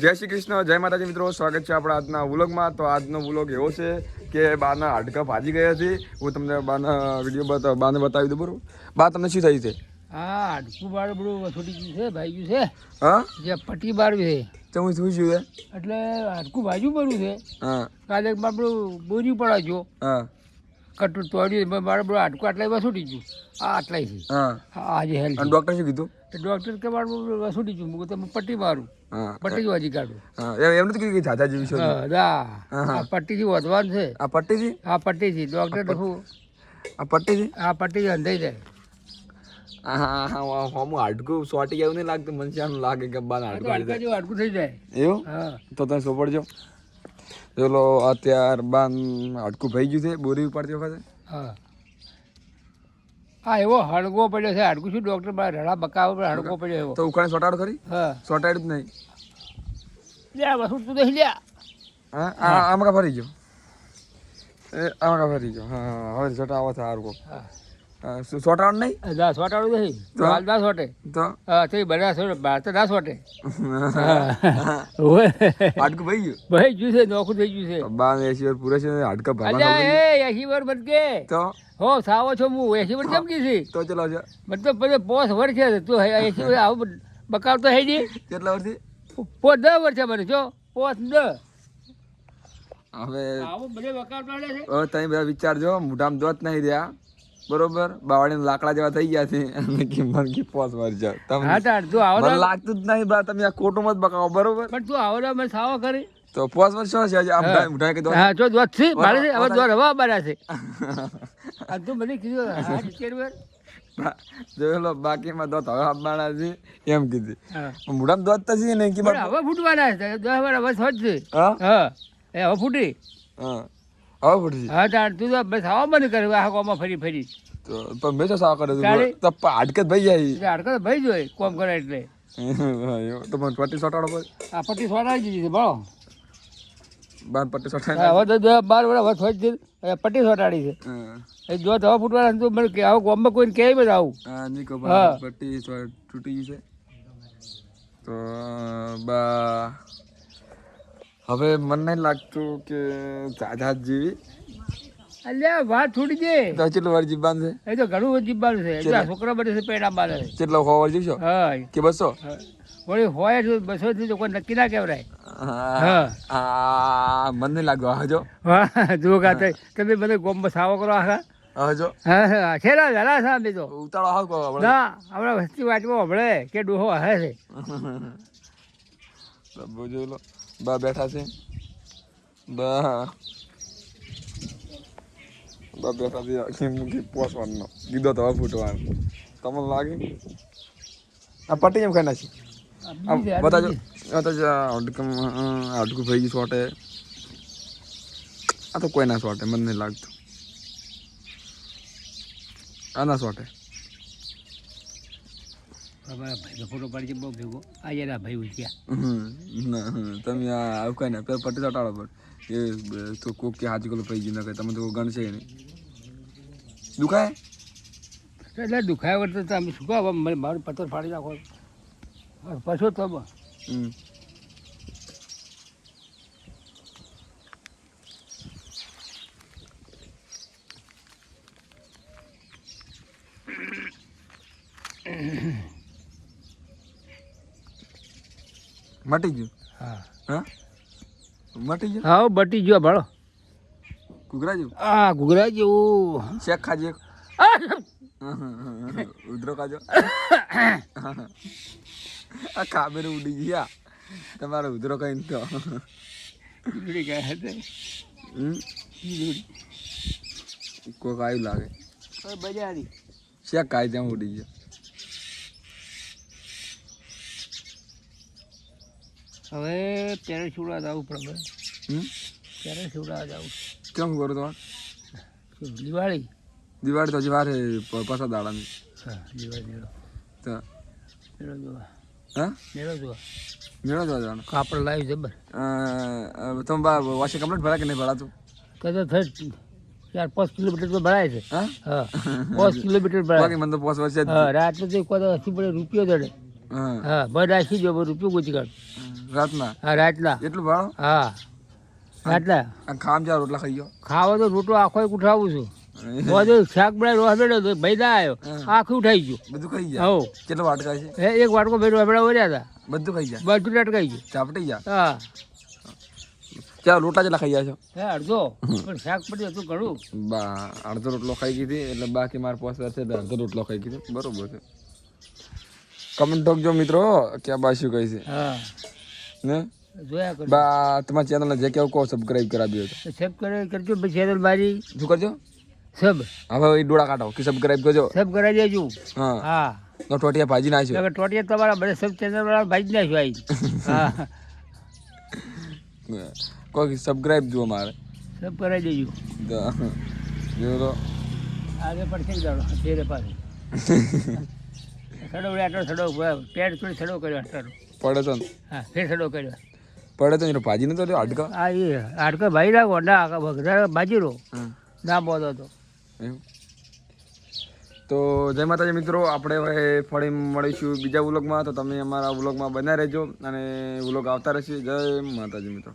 જય શ્રી કૃષ્ણ જય માતાજી મિત્રો સ્વાગત છે આપણા આજના વ્લોગમાં. તો આજનો વ્લોગ એવો છે કે બાના હાડકા ભાજી ગયા હતી હું તમને બાના વીડિયો બાને બતાવી દઉં બરોબર? બા તમને શું થયું છે? હા હાડકું બાર બધું છૂટી ગયું છે ભાઈ ગયું છે. હા? જે પટ્ટી બાર છે. તો હું શું છું? એટલે હાડકું ભાજ્યું પડ્યું છે. હા. કાલે આપણું બોરી પડાજો હા. કટું તોડ્યું મારે બધું હાડકું આટલા છૂટી ગયું. આ આટલા છે. આજે હેલ્થ ડૉક્ટર શું કીધું? ડૉક્ટર કે મારું છૂટી ગયું. હું તમે પટ્ટી મારું. હા પટ્ટી વાજી કાઢું. એમ નથી કીધું કે જેવી છે હા પટ્ટીથી વધવાનું છે. આ પટ્ટીથી? આ પટ્ટીથી ડૉક્ટર ડફું આ પટ્ટીથી? આ પટ્ટીથી અંધાઈ જાય. હા હા હા હું હાડકું સોટી એવું નહીં લાગતું. મને લાગે કે બાર હાડકું હાડકું થઈ જાય. એવું? હા. તો તમે સોપડજો. ચલો અત્યાર બાન હાડકું ભઈ ગયું છે બોરી ઉપાડતી વખતે હા. હા એવો હળગો પડ્યો છે હાડકું શું ડૉક્ટર પાસે રડા બકાવો પર હળગો પડ્યો એવો. તો ઉકાળે સોટાડો ખરી? હા. સોટાડ્યું જ નહીં. લ્યા બસ તું નહીં લ્યા. હા આ- કા ફરી ગયો? એ આમાં કા ફરી ગયો? હા હા, હવે સોટા આવો છે હારું કોક હા. હા, નહીં? દા સોટાડું નહીં તો? હાલ ના સોટે. તો? હા તે બધા સોટે બહાર તો ના સોટે. હાડકું ભઈ ગયું? ભાઈ જ્યું છે નોખું થઈ ગયું છે. બાન એસી વાર પૂરે છે હાડકા ભરવા એ એસી વાર મત તો? હો સાવો છો હું એસી વાર કેમ કીધી તો ચલો છે. મતલબ પછી પોસ વર છે તું એસી વાર આવું બકાવ તો હે નહીં કેટલા વર્ષથી પોસ દસ વર્ષ છે મને જો પોસ દસ. હવે આવો બધે બકાવ છે. તમે બધા વિચારજો મોઢામાં દોત નહીં રહ્યા. બરોબર? બાવળીના લાકડા જેવા થઈ ગયા છે. અને કી પોસ વાર જાવ. હા તાર તું આવો મને લાગતું જ નહીં બા તમે આ ખોટું મત બકાવો બરોબર? પણ તું આવો મને સાવો કરી તો પોસ વર્ષ શું છે? આમ ટાઈમ ઉઠાય કે હા જો દોત છે મારે હવે દોત હવા બારા છે. આ તું મને કીધું હા ટીચર વાર જોયેલો બાકીમાં દોત હવે આપવાના છે એમ કીધી. મોઢામાં દોત તો છે નહીં કે હવે ફૂટવાના છે દસ વાર હવે છે. હા? હા એ હવે ફૂટી. હા. હા તાર તું તો બસ આવો મને કરે આ કોમાં ફરી ફરી. તો પણ મેં તો સાવ કરે તો હાડકત ભાઈ જાય. એટલે હાડકા તો ભાઈ જોઈએ કોમ કરે એટલે. તો મને પટ્ટી સોટાડો પર આ પટ્ટી સોટાડી દીધી છે બળો બાર પટ્ટી સોટાડી હવે તો બાર થોડી જ પટ્ટી સોટાડી છે. એ જો ફૂટવાના તું મને કે આવું કોમમાં કોઈને કહે બધા આવું. હા નીકો હા. પટ્ટી સો- તૂટી ગઈ છે. તો બા હવે મને નહીં લાગતું કે જાજા જેવી. અલ્યા વાત થોડી છે તો કેટલું વાર જીવવાનું છે? એ તો ઘણું જીવવાનું છે. એટલે છોકરા બધે છે પેડા છે કેટલો હો વાર જીવશો? હા. કે બસો? વળી હોય તો બસો થી તો કોઈ નક્કી ના કહેવાય હા. આ મને લાગ્યું હા જો. હા જુઓ કાતે તમે બધે ગોમ બસાવો કરો આખા. હા જો. હા હા. છેલ્લા છે અમે તો. ઉતાળો હાવ કહો ના હમણાં વસ્તી વાંચવો હમણે. કે ડોહો હે છે. લો. બા બેઠા છે? બા. બા બેઠા છે આખી મૂકી પોસવાનો. કીધો તો ફૂટવાનો. તમને લાગે? આ પટ્ટી એમ ખાઈ નાખી? આ હાડકું હાડકું ભાઈ ગયું શોટે આ તો કોઈ ના શોર્ટે મને નહીં લાગતું. આના અમારા ભાઈ ફોટો પાડી બહુ ભેગો. આજે ના ભાઈ ઉઠ્યા તમે આવું કઈ ના પેલા પટ્ટી ચટાડો પણ એ તો કોક કે હાજી કોલો પૈકી ના તમે તો ગણશે નહીં. દુખાય? એટલે દુખાય વખતે તો અમે શું કહો મારું પથ્થર ફાડી નાખો. પછો તો મટી ગયું? હા. હા? મટી ગયું? હા બટી ગયો ભાડો ઘૂઘરા જેવું આ ઘૂઘરા જેવું શેખ ખાજે. ઉધરો ખાજો. આ કાબેર ઉડી ગયા. તમારો ઉધરો કઈ તો ઉડી ગયા? ખીચડી. કોક આવ્યું લાગે. બજારી. શેખ ખાઈ ત્યાં ઉડી ગયા. હવે ત્યારે સુડા જવું પડે હમ? ત્યારે સુડા જવું. કેમ કરો તમારે? દિવાળી? દિવાળી તો હજી વાર પાછા દાડાની. હા દિવાળી તો મેળો જોવા. હા? મેળો જોવા. મેળો જોવા જવાનું. કાપડ લાવી જબર. તમે બા વોશિંગ કમ્પ્લીટ ભરા કે નહીં ભરાતું? કદાચ થઈ ચાર પાંચ કિલોમીટર તો ભરાય છે. હા? પાંચ કિલોમીટર ભરાય. મને તો પોસ વર્ષે રાત કોઈ હસી પડે રૂપિયો દડે. હા. બધા રાખી જો રૂપિયો ગુચી કાઢ રાતના? હા રાતના. એટલું ભાડો? હા. રાતના. ખામ ચાર રોટલા ખાઈ ગયો ખાવા તો રોટલો આખો ઉઠાવું છું. બધું શાક બનાવી રોહ ભાઈ આવ્યો. આખું ઉઠાઈ ગયું. બધું ખાઈ ગયા? હો કેટલો વાટકા છે? એક વાટકો ભાઈ રોહબેડા વર્યા હતા. બધું ખાઈ ગયા? બધું લટકાઈ ગયું. ચાપટી ગયા? હા. ચાલો રોટલા જેટલા ખાઈ છો? હે અડધો. પણ શાક પડ્યું હતું ઘણું બા અડધો રોટલો ખાઈ ગઈ એટલે બાકી મારે પોસ્ટ છે અડધો રોટલો ખાઈ ગઈ બરોબર છે. કમેન્ટ ઠોકજો મિત્રો કે બા શું કહે છે. હા. ને? જોયા કરો બા તમારા ચેનલને જે કેવું કહો સબસ્ક્રાઇબ કરાવ્યો તો સબસ્ક્રાઇબ કરે કરજો પછી ચેનલ મારી શું કરજો? સબ હવે એ ડોળા કાઢો કે સબસ્ક્રાઇબ કરજો. સબ કરાવી દેજો. હા. હા. તો ટોટિયા ભાજી નાખ્યો. ટોટિયા તમારા બધા સબ ચેનલ વાળા ભાઈ જ નાખ્યો આવી હા. કોઈ સબસ્ક્રાઇબ જુઓ મારે. સબ કરાવી દેજો. જો તો. આજે થઈ જાણો તેરે પાસે સડો આટલો સડો પેટ થોડી સડો કર્યો આટલો પડે તો હા ફેર સડો કર્યો. પડે તો એનો ભાજી નતો રહ્યો અડકા એ હાડકો ભાઈ રાખો ના વધારે બાજી રહો. ના બોધો તો. તો જય માતાજી મિત્રો આપણે હવે ફરી મળીશું બીજા વ્લોગમાં. તો તમે અમારા વ્લોગમાં બન્યા રહેજો અને વ્લોગ આવતા રહેશે. જય માતાજી મિત્રો.